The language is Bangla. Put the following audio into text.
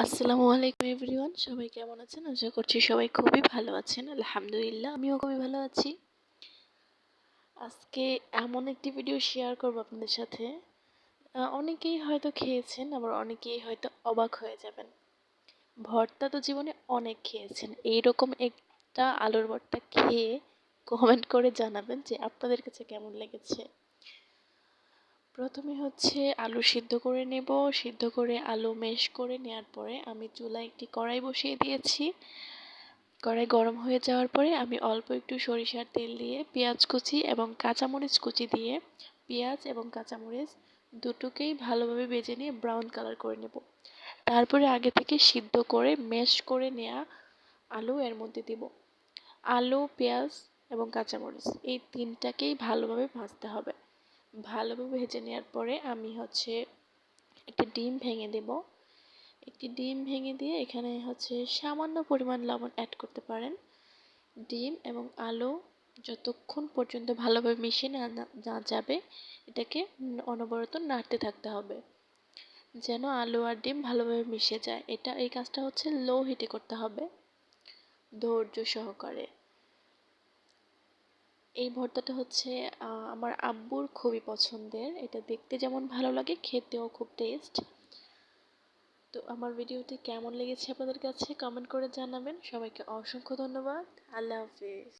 আসসালামু আলাইকুম এভরিওয়ান, সবাই কেমন আছেন? আশা করছি সবাই খুবই ভালো আছেন, আলহামদুলিল্লাহ। আমিও খুবই ভালো আছি। আজকে এমন একটি ভিডিও শেয়ার করব আপনাদের সাথে। অনেকেই হয়তো খেয়েছেন, আবার অনেকেই হয়তো অবাক হয়ে যাবেন। ভর্তা তো জীবনে অনেক খেয়েছেন। এইরকম একটা আলুর ভর্তা খেয়ে কমেন্ট করে জানাবেন যে আপনাদের কাছে কেমন লেগেছে। প্রথমে হচ্ছে আলু সিদ্ধ করে নেব। সিদ্ধ করে আলু মেশ করে নেওয়ার পরে আমি চুলায় একটি কড়াই বসিয়ে দিয়েছি। কড়াই গরম হয়ে যাওয়ার পরে আমি অল্প একটু সরিষার তেল দিয়ে পেঁয়াজ কুচি এবং কাঁচামরিচ কুচি দিয়ে পেঁয়াজ এবং কাঁচামরিচ দুটোকেই ভালোভাবে ভেজে নিয়ে ব্রাউন কালার করে নেব। তারপরে আগে থেকে সিদ্ধ করে মেশ করে নেওয়া আলু এর মধ্যে দিব। আলু, পেঁয়াজ এবং কাঁচামরিচ এই তিনটাকেই ভালোভাবে ভাজতে হবে। ভালোভাবে ভেজে নেওয়ার পরে আমি হচ্ছে একটি ডিম ভেঙে দেব। একটি ডিম ভেঙে দিয়ে এখানে হচ্ছে সামান্য পরিমাণ লবণ অ্যাড করতে পারেন। ডিম এবং আলু যতক্ষণ পর্যন্ত ভালোভাবে মিশিয়ে না না যাবে, এটাকে অনবরত নাড়তে থাকতে হবে। যেন আলু আর ডিম ভালোভাবে মিশে যায়। এটা, এই কাজটা হচ্ছে লো হিটে করতে হবে। ধৈর্য সহকারে। এই ভর্তাটা হচ্ছে আমার আব্বুর খুবই পছন্দের। এটা দেখতে যেমন ভালো লাগে, খেতেও খুব টেস্ট তো আমার ভিডিওটি কেমন লেগেছে আপনাদের কাছে কমেন্ট করে জানাবেন। সবাইকে অসংখ্য ধন্যবাদ। আল্লাহ হাফিজ।